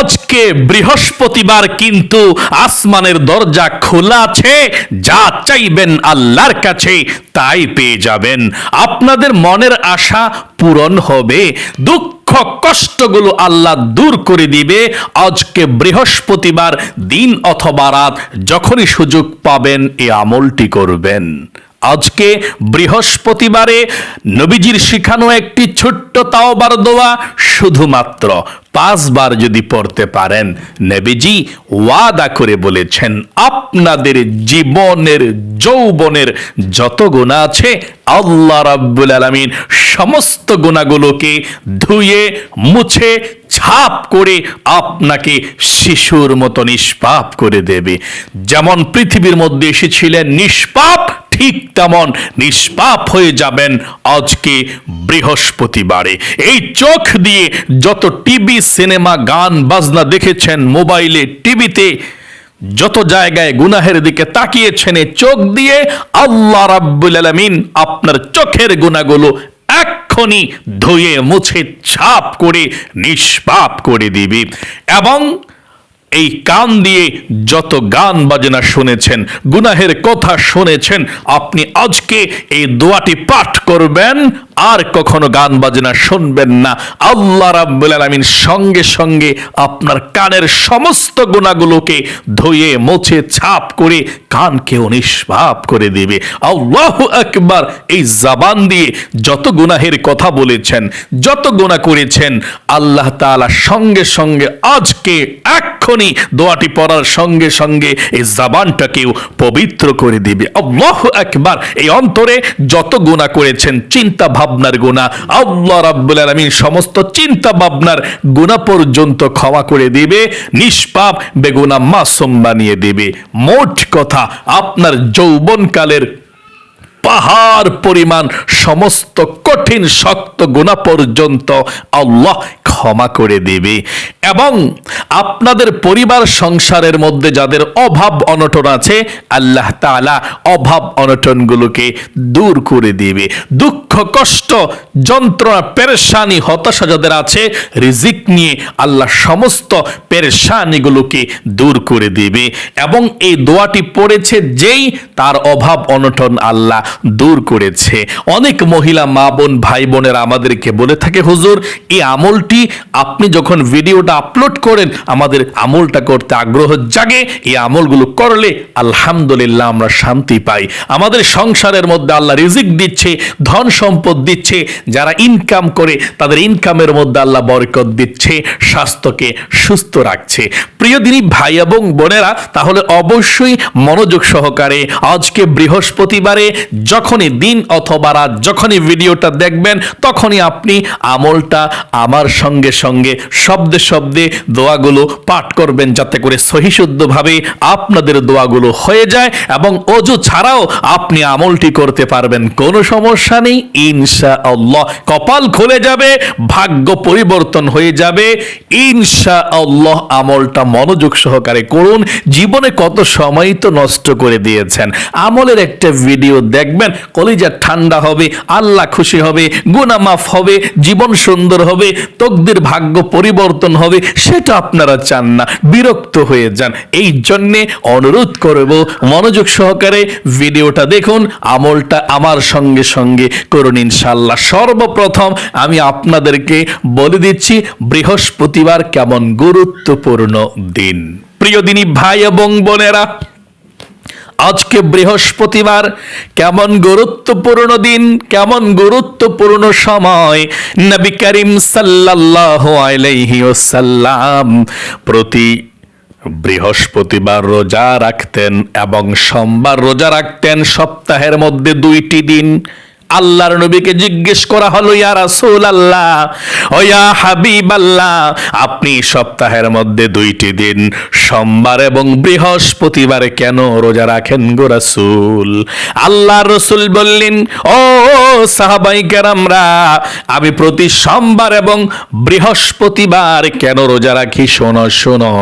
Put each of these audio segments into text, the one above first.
আজকে বৃহস্পতিবার কিন্তু আসমানের দরজা খোলা আছে, যা চাইবেন আল্লাহর কাছে, তাই পেয়ে যাবেন। আপনাদের মনের আশা পূরণ হবে, দুঃখ কষ্টগুলো আল্লাহ দূর করে দিবে। আজকে বৃহস্পতিবার দিন অথবা রাত, যখনই সুযোগ পাবেন, এ আমলটি করবেন। আজকে বৃহস্পতিবারে নবীজির শিখানো একটি ছোট্ট তাওবার দোয়া শুধুমাত্র পাঁচবার যদি পড়তে পারেন, নবীজি ওয়াদা করে বলেছেন, আপনাদের জীবনের, যৌবনের যত গুণা আছে, আল্লাহ রাব্বুল আলামিন সমস্ত গুণাগুলোকে ধুয়ে, মুছে, ছাপ করে আপনাকে শিশুর মতো নিষ্পাপ করে দেবে। যেমন পৃথিবীর মধ্যে এসেছিলেন নিষ্পাপ ঠিক তেমন নিষ্পাপ হয়ে যাবেন আজকে বৃহস্পতিবারে। এই চোখ দিয়ে যত টিভি, সিনেমা, গান, বাজনা দেখেছেন, মোবাইলে, টিভিতে, যত জায়গায় গুনাহের দিকে তাকিয়েছেন চোখ দিয়ে আল্লাহ রাব্বুল আলামিন আপনার চোখের গুণাগুলো এক্ষুনি ধুয়ে, মুছে, ছাপ করে, নিষ্পাপ করে দিবি। এবং এই কান দিয়ে যত গান বাজনা শুনেছেন, গুনাহের কথা শুনেছেন, আপনি আজকে এই দোয়াটি পাঠ করবেন আর কখনো গান বাজনা শুনবেন না। আল্লাহ রাব্বুল আলামিন সঙ্গে সঙ্গে আপনার কানের সমস্ত গুণাগুলোকে ধুয়ে, মুছে, ছাপ করে কানকেও নিষ্পাপ করে দিবে। আল্লাহ আকবার, এই জাবান দিয়ে যত গুনাহের কথা বলেছেন, যত গুনাহ করেছেন, আল্লাহ তাআলা সঙ্গে সঙ্গে আজকে এক্ষুনি দোয়াটি পড়ার সঙ্গে সঙ্গে এই জাবানটাকেও পবিত্র করে দিবে। আল্লাহ আকবার, এই অন্তরে যত গুনাহ করেছেন, চিন্তা ভাবনার গুণা আল্লাহ রাব্বুল আলামিন সমস্ত চিন্তা ভাবনার গুণা পর্যন্ত ক্ষমা করে দিবে, নিষ্পাপ, বেগুনা মাসুম বানিয়ে দিবে। মোট কথা, আপনার যৌবনকালের পাহাড় পরিমাণ সমস্ত কঠিন, শক্ত গুণা পর্যন্ত আল্লাহ ক্ষমা করে দেবে। এবং আপনাদের পরিবার সংসারের মধ্যে যাদের অভাব অনটন আছে, আল্লাহ তাআলা অভাব অনটনগুলোকে দূর করে দিবে। দুঃখ, কষ্ট, যন্ত্রণা, পেরেশানি, হতাশা যাদের আছে, রিজিক নিয়ে আল্লাহ সমস্ত পেরেশানিগুলোকে দূর করে দিবে। এবং এই দোয়াটি পড়েছে যেই তার অভাব অনটন আল্লাহ দূর করেছে। অনেক মহিলা মা বোন, ভাই বোনেরা আমাদেরকে বলে থাকে, হুজুর, এই আমলটি আপনি যখন ভিডিওটা আপলোড করেন, আমাদের আমলটা করতে আগ্রহ জাগে। এই আমলগুলো করলে আলহামদুলিল্লাহ আমরা শান্তি পাই। আমাদের সংসারের মধ্যে আল্লাহ রিজিক দিচ্ছে, ধন সম্পদ দিচ্ছে, যারা ইনকাম করে, তাদের ইনকামের মধ্যে আল্লাহ বরকত দিচ্ছে, স্বাস্থ্যকে সুস্থ রাখছে। প্রিয় দিনী ভাই এবং বোনেরা, তাহলে অবশ্যই মনোযোগ সহকারে আজকে বৃহস্পতিবারে যখনই দিন অথবা রাত যখনই ভিডিওটা দেখবেন, তখনই আপনি আমলটা আমার সঙ্গে সঙ্গে সঙ্গে, শব্দে শব্দে দোয়াগুলো পাঠ করবেন যাতে করে সহিশুদ্ধভাবে আপনাদের দোয়াগুলো হয়ে যায় এবং অজু ছাড়াও আপনি আমলটি করতে পারবেন। কোনো সমস্যা নেই ইনশা আল্লাহ কপাল খুলে যাবে, ভাগ্য পরিবর্তন হয়ে যাবে। ইনশা আল্লাহ আমলটা মনোযোগ সহকারে করুন। জীবনে কত সময় তো নষ্ট করে দিয়েছেন। আমলের একটা ভিডিও দেখবেন, কলিজা ঠান্ডা হবে, আল্লাহ খুশি হবে, গুনাহ মাফ হবে, জীবন সুন্দর হবে, তকদির ভাগ্য পরিবর্তন হবে, সেটা আপনারা চান না। বিরক্ত হয়ে যান। এই জন্যে অনুরোধ করব, মনোযোগ সহকারে ভিডিওটা দেখুন, আমলটা আমার সঙ্গে সঙ্গে করুন ইনশাল্লাহ সর্বপ্রথম আমি আপনাদেরকে বলে দিচ্ছি, বৃহস্পতিবার কেমন গুরুত্বপূর্ণ দিন। প্রিয় দিনী ভাই এবং বোনেরা আজকে বৃহস্পতিবার, কেমন গুরুত্বপূর্ণ দিন, কেমন গুরুত্বপূর্ণ সময়, নবী করিম সাল্লাল্লাহু আলাইহি ওয়াসাল্লাম প্রতি বৃহস্পতিবার রোজা রাখতেন এবং সোমবার রোজা রাখতেন সপ্তাহের মধ্যে দুইটি দিন। আল্লাহর নবীকে জিজ্ঞেস করা হলো, ইয়া রাসূল আল্লাহ ও ইয়া হাবিব আল্লাহ আপনি সপ্তাহের মধ্যে দুইটি দিন সোমবার এবং বৃহস্পতিবারে কেন রোজা রাখেন গো রাসূল? আল্লাহ রসুল বললেন, ও সাহাবাই কেরামরা, আমি প্রতি সোমবার এবং বৃহস্পতিবার কেন রোজা রাখি? শোনো শোনো।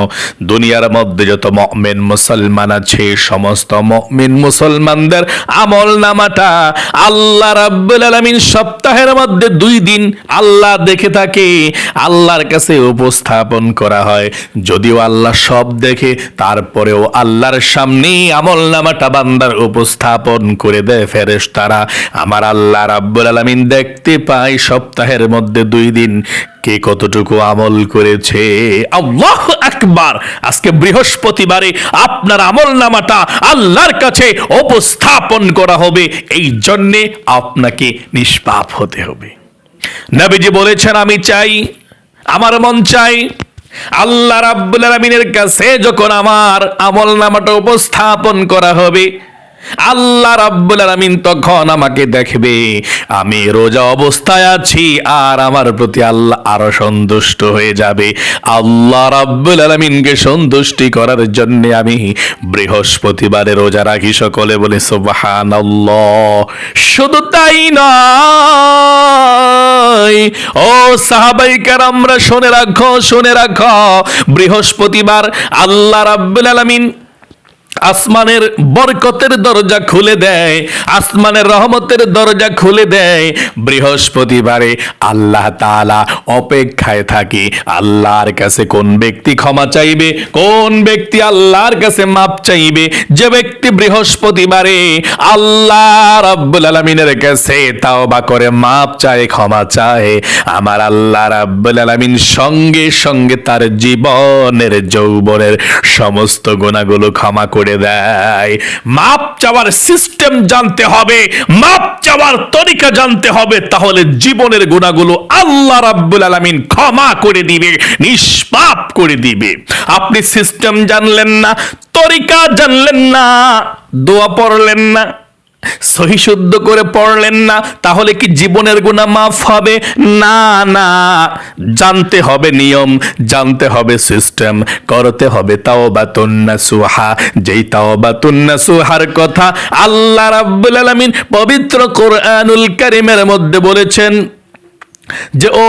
দুনিয়ার মধ্যে যত মমিন, মুসলমান আছে, সমস্ত মমিন, মুসলমানদের আমল নামাটা আল্লাহ রাব্বুল সপ্তাহের মধ্যে দুই দিন আল্লাহ দেখে থাকে, আল্লাহর কাছে উপস্থাপন করা হয়। যদিও আল্লাহ সব দেখে, তারপরেও আল্লাহর সামনে আমল নামাটা বান্দার উপস্থাপন করে দেয় ফেরেশতারা। আমার আল্লাহ রাব্বুল আলামিন দেখতে পায় সপ্তাহের মধ্যে দুই দিন। কে কতটুকু আমল করেছে? আল্লাহ আকবার! আজকে বৃহস্পতিবারে আপনার আমল নামাটা আল্লাহর কাছে উপস্থাপন করা হবে। এই জন্যে আপনাকে নিষ্পাপ হতে হবে। নবীজি বলেছেন, আমি চাই, আমার মন চাই, আল্লাহ রাব্বুল আলামিনের কাছে যখন আমার আমল নামাটা উপস্থাপন করা হবে আল্লাহ রাব্বুল আলামিন তখন আমাকে দেখবে। আমি রোজা অবস্থায় আছি আর আমার প্রতি আল্লাহ আরও সন্তুষ্ট হয়ে যাবে। আল্লাহ রাব্বুল আলামিনকে সন্তুষ্টি করার জন্য আমি বৃহস্পতিবারে রোজা রাখি সকলে বলে, সুবহানাল্লাহ। শুধু তাই নয়, ও সাহাবাই আমরা শুনে রাখো শুনে রাখো। বৃহস্পতিবার আল্লাহ রাব্বুল আলামিন আসমানের বরকতের দরজা খুলে দেয়, আসমানের রহমতের দরজা খুলে দেয়। বৃহস্পতিবারে আল্লাহ তাআলা অপেক্ষায় থাকে, আল্লাহর কাছে কোন ব্যক্তি ক্ষমা চাইবে, কোন ব্যক্তি আল্লাহর কাছে মাপ চাইবে? যে ব্যক্তি বৃহস্পতিবারে আল্লাহ রাব্বুল আলামিনের কাছে তাওবা করে মাপ চায়, ক্ষমা চায়, আমার আল্লাহ রাব্বুল আলামিন সঙ্গে সঙ্গে তার জীবনের যৌবনের সমস্ত গুণাগুলো ক্ষমা করে দেয়। মাপ চাওয়ার সিস্টেম জানতে হবে, মাপ চাওয়ার তরিকা জানতে হবে, তাহলে জীবনের গুণাগুলো আল্লাহ রাব্বুল আলামিন ক্ষমা করে দিবে, নিষ্পাপ করে দিবে। আপনি সিস্টেম জানলেন না, তরিকা জানলেন না, দোয়া পড়লেন না সহি শুদ্ধ করে পড়লেন না, তাহলে কি জীবনের গুণা মাফ হবে? না না। জানতে হবে নিয়ম, জানতে হবে সিস্টেম, করতে হবে তাও বাতুন্না সুহা যেই তাও বাতুন্না সুহার কথা আল্লাহ রাব্বুল আলামিন পবিত্র কোরআনুল কারিমের মধ্যে বলেছেন যে, ও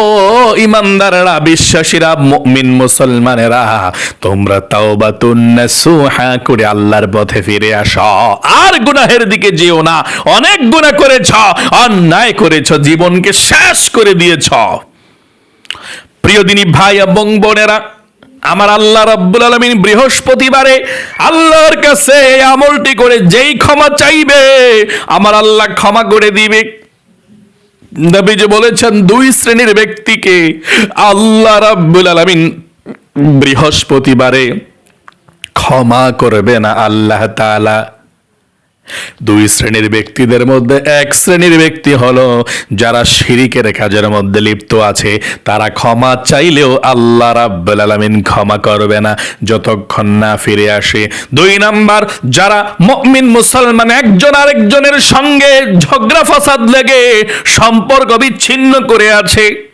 ইমানদাররা, বিশ্বাসীরা, মুমিন মুসলমানেরা, তোমরা তাওবাতুন নাসুহা করে আল্লাহর পথে ফিরে আসো। আর গুনাহের দিকে যেও না। অনেক গুনাহ করেছ, অন্যায় করেছ, জীবনকে শেষ করে দিয়েছ। প্রিয় দিনী ভাই এবং বোনেরা, আমার আল্লাহ রাব্বুল আলামিন বৃহস্পতিবারে আল্লাহর কাছে আমলটি করে যেই ক্ষমা চাইবে, আমার আল্লাহ ক্ষমা করে দিবে। নবীজি বলেছেন দুই শ্রেণির ব্যক্তিকে আল্লাহ রাব্বুল আলামিন বৃহস্পতিবারে ক্ষমা করবে না আল্লাহ তাআলা। দুই শ্রেণির ব্যক্তিদের মধ্যে এক শ্রেণির ব্যক্তি হলো, যারা শিরিকের কাজের মধ্যে লিপ্ত আছে, তারা ক্ষমা চাইলেও আল্লাহ রাব্বুল আলামিন ক্ষমা করবে না। যতক্ষণ না ফিরে আসে। দুই নাম্বার, যারা মুমিন মুসলমান একজন আরেকজনের সঙ্গে ঝগড়া ফাসাদ লেগে সম্পর্ক বিচ্ছিন্ন করে আছে।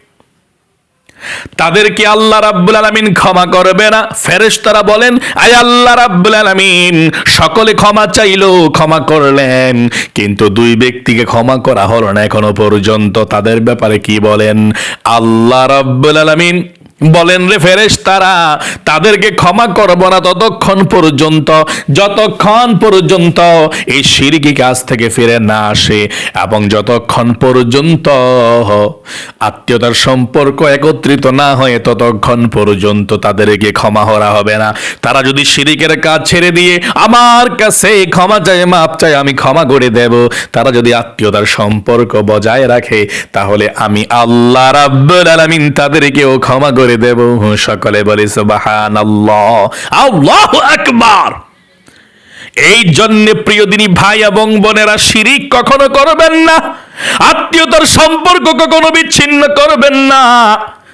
তাদেরকে আল্লাহ রাব্বুল আলামিন ক্ষমা করবে না। ফেরেশতারা বলেন, আয় আল্লাহ রাব্বুল আলামিন, সকলে ক্ষমা চাইলো, ক্ষমা করলেন। কিন্তু দুই ব্যক্তিকে ক্ষমা করা হলো না এখনও পর্যন্ত। তাদের ব্যাপারে কি বলেন? আল্লাহ রাব্বুল আলামিন বলেন রে ফেরেশ তারা তাদেরকে ক্ষমা করব না ততক্ষণ পর্যন্ত, যতক্ষণ পর্যন্ত এই শিরকি কাজ থেকে ফিরে না আসে এবং যতক্ষণ পর্যন্ত আত্মীয়তার সম্পর্ক একত্রিত না হয় ততক্ষণ পর্যন্ত তাদেরকে ক্ষমা করা হবে না। তারা যদি শিরিকের কাজ ছেড়ে দিয়ে আমার কাছে ক্ষমা চায় মাপ চায়, আমি ক্ষমা করে দেব। তারা যদি আত্মীয়তার সম্পর্ক বজায় রাখে, তাহলে আমি আল্লাহ রাব্বুল আলামিন তাদেরকেও ক্ষমা করে দেব সকলে বলি, সুবহানাল্লাহ। আল্লাহু আকবার। এই জন্য প্রিয় দিনী ভাই এবং বোনেরা, শিরিক কখনো করবেন না, আত্মীয়তার সম্পর্ক কখনো বিচ্ছিন্ন করবেন না।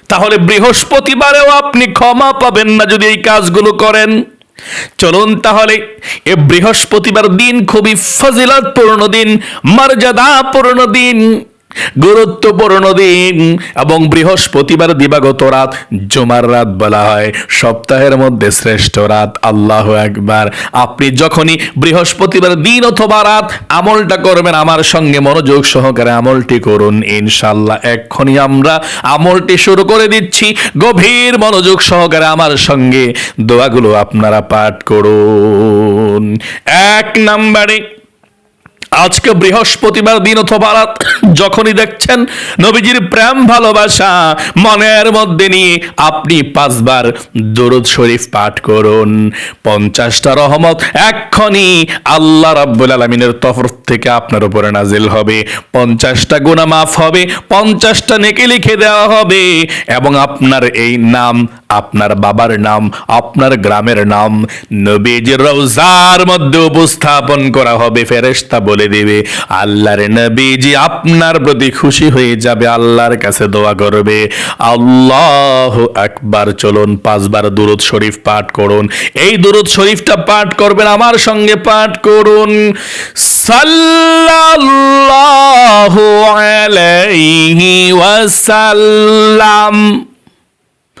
তাহলে বৃহস্পতিবারেও আপনি ক্ষমা পাবেন না যদি এই কাজগুলো করেন। চলুন তাহলে, এ বৃহস্পতিবার দিন খুবই ফজিলতপূর্ণ দিন, মর্যাদাপূর্ণ দিন। গুরুত্বপূর্ণ দিন এবং বৃহস্পতিবার দিবাগত রাত, জুমার রাত বলা হয়। সপ্তাহের মধ্যে শ্রেষ্ঠ রাত, আল্লাহ একবার আপনি যখনই বৃহস্পতিবার দিন অথবা রাত আমলটা করবেন, আমার সঙ্গে মনোযোগ সহকারে আমলটি করুন ইনশাল্লাহ এক্ষুনি আমরা আমলটি শুরু করে দিচ্ছি। গভীর মনোযোগ সহকারে আমার সঙ্গে দোয়াগুলো আপনারা পাঠ করুন। এক নম্বরে আজকে বৃহস্পতিবার দিন অথবা রাত, যখনই দেখছেন নবীজির প্রেম ভালোবাসা, মনের মধ্যে নিয়ে আপনি পাঁচবার দরুদ শরীফ পাঠ করুন। পঞ্চাশটা রহমত এক্ষণি আল্লাহ রাব্বুল আলমিনের তরফ থেকে আপনার উপরে নাজিল হবে। পঞ্চাশটা গুণা মাফ হবে, পঞ্চাশটা নেকে লিখে দেওয়া হবে এবং আপনার এই নাম আপনার বাবার নাম, আপনার গ্রামের নাম। নবীজির রওজার মধ্যে উপস্থাপন করা হবে, ফেরেশতা বলে দেবে, আল্লাহর নবীজি আপনার প্রতি খুশি হয়ে যাবে, আল্লাহর কাছে দোয়া করবে। আল্লাহ একবার চলুন পাঁচবার দুরুদ শরীফ পাঠ করুন। এই দুরুদ শরীফটা পাঠ করবেন, আমার সঙ্গে পাঠ করুন। সাল্লাল্লাহু আলাইহি ওয়াসাল্লাম।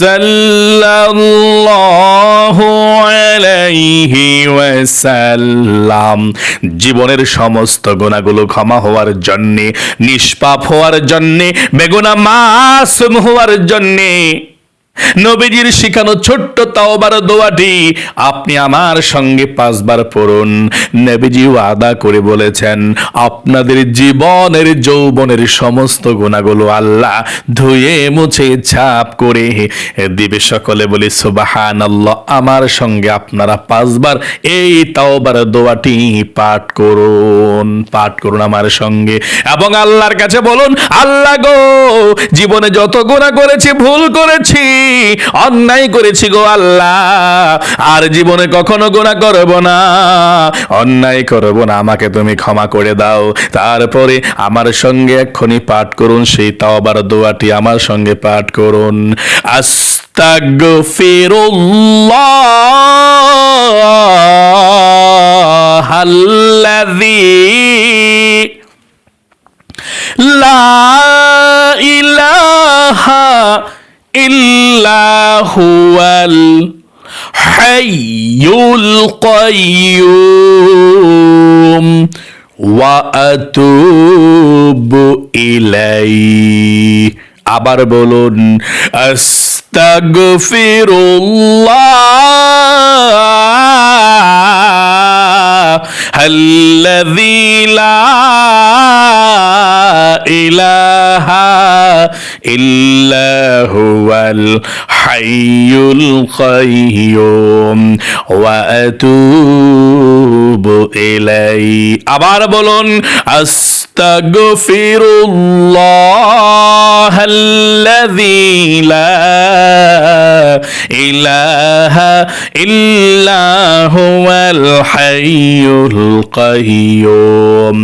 সাল্লাল্লাহু আলাইহি ওয়াসাল্লাম। জীবনের সমস্ত গুণাগুলো ক্ষমা হওয়ার জন্যে, নিষ্পাপ হওয়ার জন্যে, বেগুনা মাসুম হওয়ার জন্যে নবীজির শিখানো ছোট্ট তাওবার দোয়াটি আপনি আমার সঙ্গে পাঁচবার পড়ুন। নবীজি ওয়াদা করে বলেছেন, আপনাদের জীবনের, যৌবনের সমস্ত গুণাগুলো আল্লাহ ধুয়ে, মুছে, ছাপ করে দিবে। সকলে বলি সুবাহান আল্লাহ আমার সঙ্গে আপনারা পাঁচবার এই তাওবার দোয়াটি পাঠ করুন পাঠ করুন আমার সঙ্গে। এবং আল্লাহর কাছে বলুন, আল্লাহ গো, জীবনে যত গুণা করেছি, ভুল করেছি অন্যায় করেছি গো আল্লাহ। আর জীবনে কখনো গোনা করব না। অন্যায় করব না, আমাকে তুমি ক্ষমা করে দাও। তারপরে আমার সঙ্গে এক্ষুনি পাঠ করুন, সেই তাওবার দোয়াটি আমার সঙ্গে পাঠ করুন। হাল্লা আল্লাযী লা ইলাহা إلا هو الحي القيوم وأتوب إليه আবার বলুন আস্তাগফিরুল্লাহ الذي لا إله إلا هو الحي القيوم وأتوب إليه আবার বলুন আস্তাগফিরুল্লাহ الذي لا إله إلا هو الحي القيوم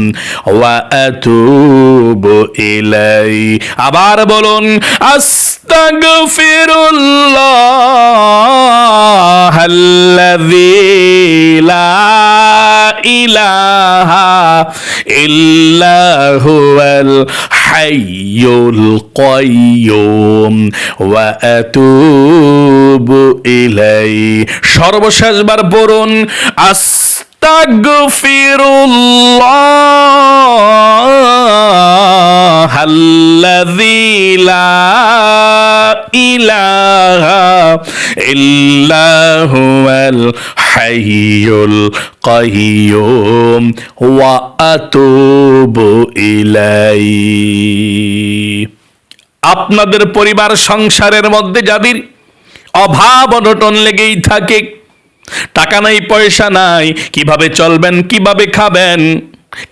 وأتوب إليه আবার বলুন আস্তাগফিরুল্লাহ الذي لا إله إلا هو الحي القيوم وأتوب إليه সর্বশেষবার পড়ুন আস্তাগফিরুল্লাহ আল্লাযী লা ইলাহা ইল্লা হুয়াল হাইয়ুল কাইয়ুম ওয়া আতুবু আপনাদের পরিবার সংসারের মধ্যে যাদের অভাব অনটন লেগেই থাকে টাকা নাই পয়সা নাই কীভাবে চলবেন কীভাবে খাবেন?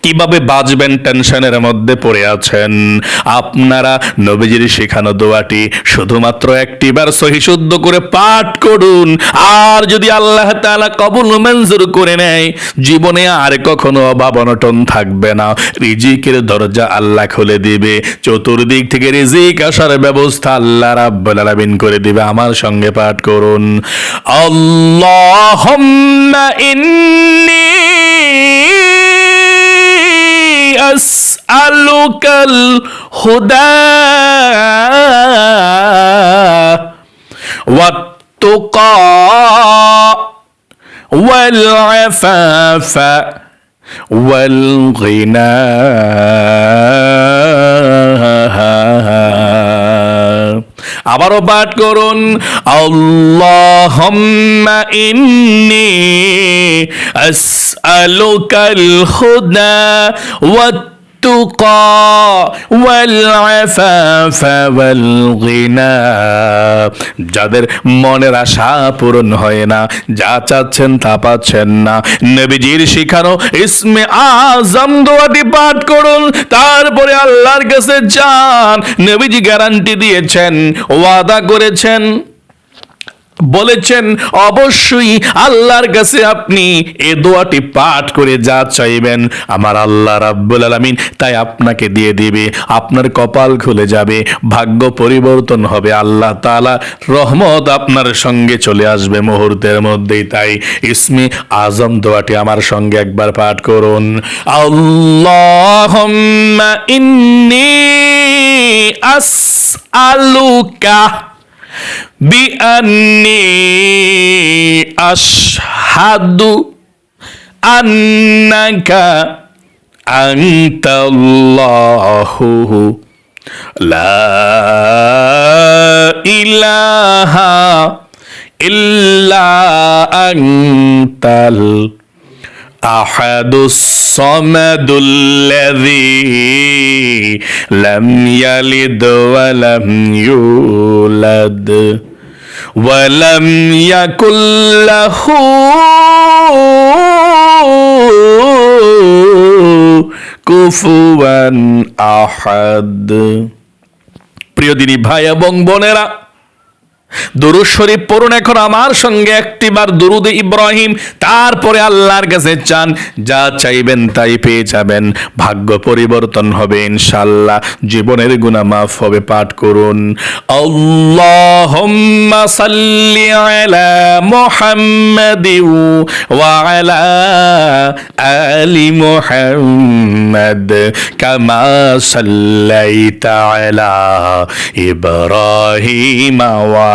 কীভাবে বাঁচবেন টেনশনের মধ্যে পড়ে আছেন? আপনারা নবীজির শেখানো দোয়াটি শুধুমাত্র একটিবার সহি শুদ্ধ করে পাঠ করুন। আর যদি আল্লাহ তাআলা কবুল মঞ্জুর করে নেয়, জীবনে আর কখনো অভাব অনটন থাকবে না। রিজিকের দরজা আল্লাহ খুলে দিবে। চতুর্দিক থেকে রিজিক আসার ব্যবস্থা আল্লাহ আলামিন করে দিবে। আমার সঙ্গে পাঠ করুন। আল্লাহুম্মা ইন্নী أسألك الهدى والتقى والعفاف والغنى আবারও পাঠ করুন আল্লাহুম্মা ইন্নি আসআলুকাল হুদা ওয়াত التقى والعفاف والغنى যাদের মনের আশা পূরণ হয় না যা চাচ্ছেন তা পাচ্ছেন না নবীজির শিখানো ইসমে আজম দোয়াটি পাঠ করুন তারপরে আল্লাহর কাছে যান নবীজি গ্যারান্টি দিয়েছেন ওয়াদা করেছেন বলেছেন, অবশ্যই আল্লাহর কাছে আপনি এ দোয়াটি পাঠ করে যা চাইবেন। আমার আল্লাহ রাব্বুল আলমিন তাই আপনাকে দিয়ে দিবে। আপনার কপাল খুলে যাবে, ভাগ্য পরিবর্তন হবে। আল্লাহ তালা রহমত আপনার সঙ্গে চলে আসবে মুহূর্তের মধ্যেই। তাই ইসমি আজম দোয়াটি আমার সঙ্গে একবার পাঠ করুন। আল্লাহ ইন্নি আস আলুকা বিআনি আশহাদু আন্নাকা আনতাল্লাহু লা ইলাহা ইল্লা আনতাল الأحد الصمد الذي لم يلد ولم يولد ولم يكن له কুফুয়ান আহাদ প্রিয় দিনী ভাই এবং বোনেরা দুরুদ শরীফ পড়ুন এখন আমার সঙ্গে একটিবার দুরুদ ইব্রাহিম, তারপরে আল্লাহর কাছে চান। যা চাইবেন তাই পেয়ে যাবেন। ভাগ্য পরিবর্তন হবে ইনশাল্লাহ জীবনের গুনাহ মাফ হবে, পাঠ করুন। আল্লাহুম্মা সাল্লি আলা মুহাম্মাদি ওয়া আলা আলি মুহাম্মাদ কামা সাল্লাইতা আলা ইব্রাহিম ওয়া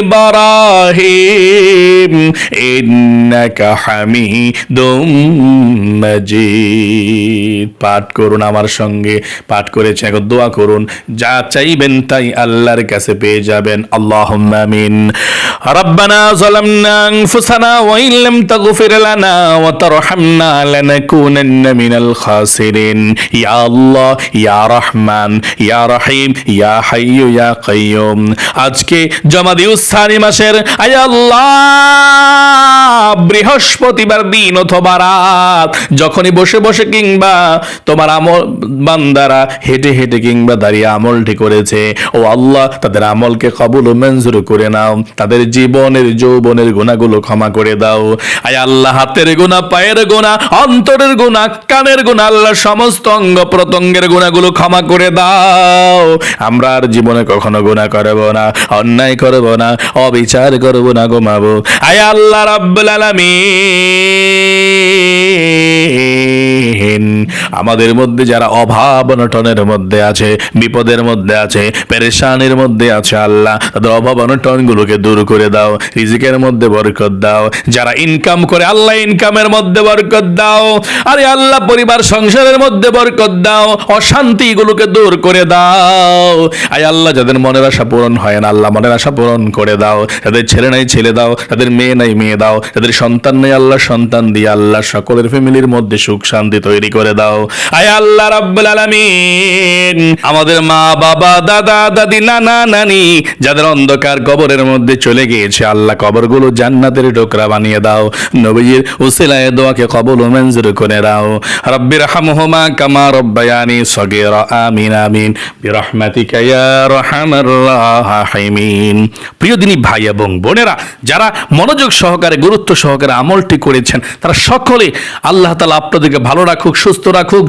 إبراهيم إنك حميد مجيد পাঠ করুন আমার সঙ্গে পাঠ করেছে এখন দোয়া করুন যা চাইবেন তাই আল্লাহর কাছে পেয়ে যাবেন আল্লাহুম্মা আমিন ربنا ظلمنا أنفسنا وإن لم تغفر لنا وترحمنا لنكونن من الخاسرين يا الله يا رحمن يا رحيم يا حي يا قيوم আজকে জমাদিউস সানি মাসের, আয় আল্লাহ, বৃহস্পতিবার দিন অথবা রাত, যখনই বসে বসে কিংবা তোমার আমল বান্দারা হেঁটে হেঁটে কিংবা দাঁড়িয়ে আমলটি করেছে, ও আল্লাহ, তাদের আমলকে কবুল ও মঞ্জুর করে নাও, তাদের জীবনের, যৌবনের গুণাগুলো ক্ষমা করে দাও। আয় আল্লাহ, হাতের গুণা, পায়ের গুণা, অন্তরের গুণা, কানের গুণা, আল্লাহ, সমস্ত অঙ্গ প্রত্যঙ্গের গুণাগুলো ক্ষমা করে দাও। আমরা আর জীবনে কখনো গুণা করব না, অন্যায় করব না, অবিচার করব না গো মাবু আয় আল্লাহ রাব্বুল আলামিন। আমাদের মধ্যে যারা অভাব অনটনের মধ্যে আছে, বিপদের মধ্যে আছে, পেরেশানের মধ্যে আছে আল্লাহ, তাদের অভাব অনটনগুলোকে দূর করে দাও, রিজিকের মধ্যে বরকত দাও, যারা ইনকাম করে আল্লাহ ইনকামের মধ্যে বরকত দাও, আরে আল্লাহ পরিবার সংসারের মধ্যে বরকত দাও, অশান্তিগুলোকে দূর করে দাও। আয় আল্লাহ, যাদের মনের আশা পূরণ হয় না, আল্লাহ মনের আশা পূরণ করে দাও। তাদের ছেলে নাই ছেলে দাও, তাদের মেয়ে নাই মেয়ে দাও, তাদের সন্তান নেই আল্লাহ, সন্তান দিয়ে আল্লাহ সকলের ফ্যামিলির মধ্যে সুখ শান্তি তৈরি করে দাও। আয় আল্লাহ রাব্বুল আলামিন। আমাদের মা, বাবা, দাদা, দাদি, নানা, নানি, যাদের অন্ধকার কবরের মধ্যে চলে গিয়েছে, আল্লাহ কবরগুলো জান্নাতের ডোকরা বানিয়ে দাও। নবীজির উসিলায় দোয়াকে কবল মঞ্জুর করে দাও। রব্বির হামহুমা কামা রব্বায়ানি সগীরা, আমিন আমিন। বিরহমাতিকা ইয়া আরহামার রাহিমিন। প্রিয় দিনী ভাই এবং বোনেরা, যারা মনোযোগ সহকারে, গুরুত্ব সহকারে আমলটি করেছেন, তারা সকলে আল্লাহ তালা আপনাদেরকে ভালো রাখুক, সুস্থ রাখুক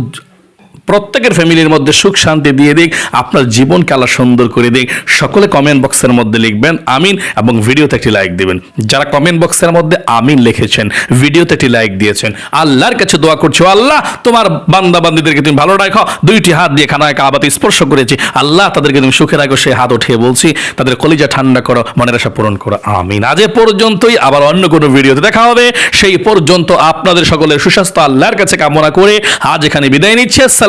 প্রত্যেকের ফ্যামিলির মধ্যে সুখ শান্তি দিয়ে দিক, আপনার জীবনকে আল্লাহ সুন্দর করে দিক। সকলে কমেন্ট বক্সের মধ্যে লিখবেন, আমিন, এবং ভিডিওতে একটি লাইক দিবেন। যারা কমেন্ট বক্সের মধ্যে আমিন লিখেছেন, ভিডিওতে একটি লাইক দিয়েছেন, আল্লাহর কাছে দোয়া করছ আল্লাহ, তোমার বান্দা বান্দিদেরকে তুমি ভালো রাখো। দুইটি হাত দিয়ে খানায় কাবাতে স্পর্শ করেছি। আল্লাহ, তাদেরকে তুমি সুখে রাখো সেই হাত উঠিয়ে বলছি, তাদের কলিজা ঠান্ডা করো, মনের আশা পূরণ করো। আমিন। আজ পর্যন্তই, আবার অন্য কোনো ভিডিওতে দেখা হবে। সেই পর্যন্ত আপনাদের সকলের সুস্বাস্থ্য আল্লাহর কাছে কামনা করে আজ এখানে বিদায় নিচ্ছি।